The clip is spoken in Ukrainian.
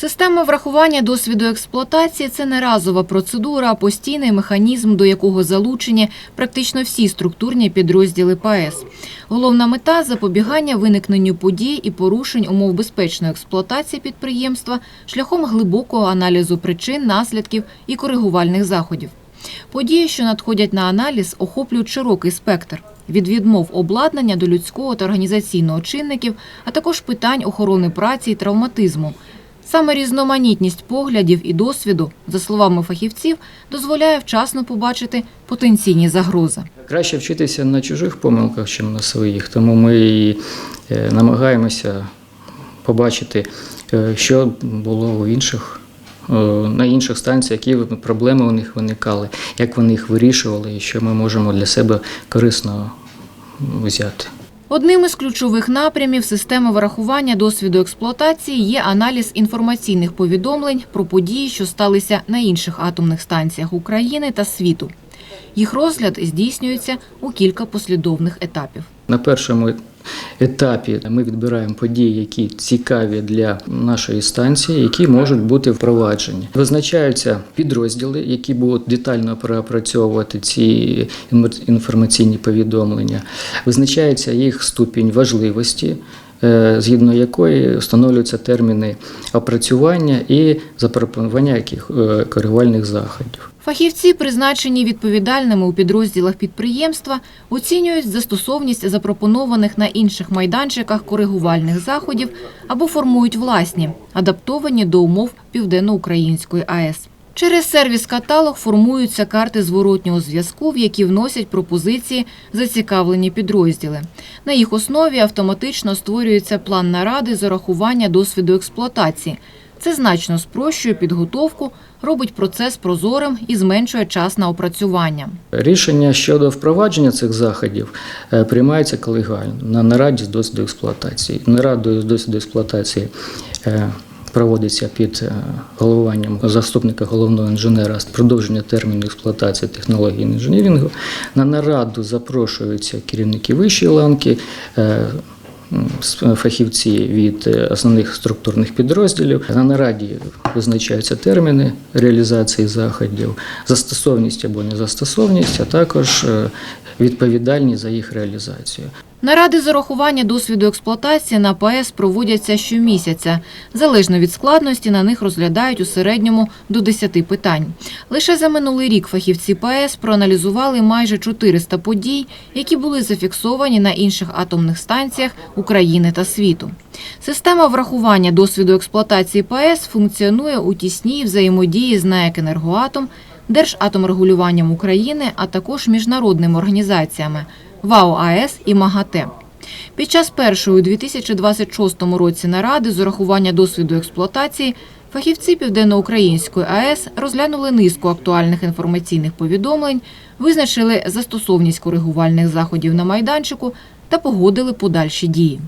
Система врахування досвіду експлуатації це не разова процедура, а постійний механізм, до якого залучені практично всі структурні підрозділи ПАЕС. Головна мета запобігання виникненню подій і порушень умов безпечної експлуатації підприємства шляхом глибокого аналізу причин, наслідків і коригувальних заходів. Події, що надходять на аналіз, охоплюють широкий спектр від відмов обладнання до людського та організаційного чинників, а також питань охорони праці і травматизму. Саме різноманітність поглядів і досвіду, за словами фахівців, дозволяє вчасно побачити потенційні загрози. Краще вчитися на чужих помилках, ніж на своїх. Тому ми е, намагаємося побачити, е, що було у інших. е, На інших станціях, які проблеми у них виникали, як вони їх вирішували, і що ми можемо для себе корисно взяти. Одним із ключових напрямів системи врахування досвіду експлуатації є аналіз інформаційних повідомлень про події, що сталися на інших атомних станціях України та світу. Їх розгляд здійснюється у кілька послідовних етапів. На першому етапі ми відбираємо події, які цікаві для нашої станції, які можуть бути впроваджені. Визначаються підрозділи, які будуть детально пропрацьовувати ці інформаційні повідомлення. Визначається їх ступінь важливості. е, Згідно якої встановлюються терміни опрацювання і запропонування яких е, коригувальних заходів. Фахівці, призначені відповідальними у підрозділах підприємства, оцінюють застосовність запропонованих на інших майданчиках коригувальних заходів або формують власні, адаптовані до умов Південноукраїнської АЕС. Через сервіс-каталог формуються карти зворотнього зв'язку, в які вносять пропозиції зацікавлені підрозділи. На їх основі автоматично створюється план наради з урахування досвіду експлуатації. Це значно спрощує підготовку, робить процес прозорим і зменшує час на опрацювання. Рішення щодо впровадження цих заходів е, приймається колегіально на нараді з досвіду експлуатації. Нарада з досвіду експлуатації е, проводиться під е, головуванням заступника головного інженера з продовження терміну експлуатації технології інженірінгу. На нараду запрошуються керівники вищої ланки. Фахівці від е, основних структурних підрозділів на нараді визначаються терміни реалізації заходів, застосовність або незастосовність, а також е, відповідальність за їх реалізацію. Наради з урахування досвіду експлуатації на ПАЕС проводяться щомісяця. Залежно від складності, на них розглядають у середньому до 10 питань. Лише за минулий рік фахівці ПАЕС проаналізували майже 400 подій, які були зафіксовані на інших атомних станціях України та світу. Система врахування досвіду експлуатації ПАЕС функціонує у тісній взаємодії з НАЕК «Енергоатом», Держатомрегулюванням України, а також міжнародними організаціями ВАО АЕС і МАГАТЕ. Під час першої у 2026 році наради з урахування досвіду експлуатації фахівці Південноукраїнської АЕС розглянули низку актуальних інформаційних повідомлень, визначили застосовність коригувальних заходів на майданчику та погодили подальші дії.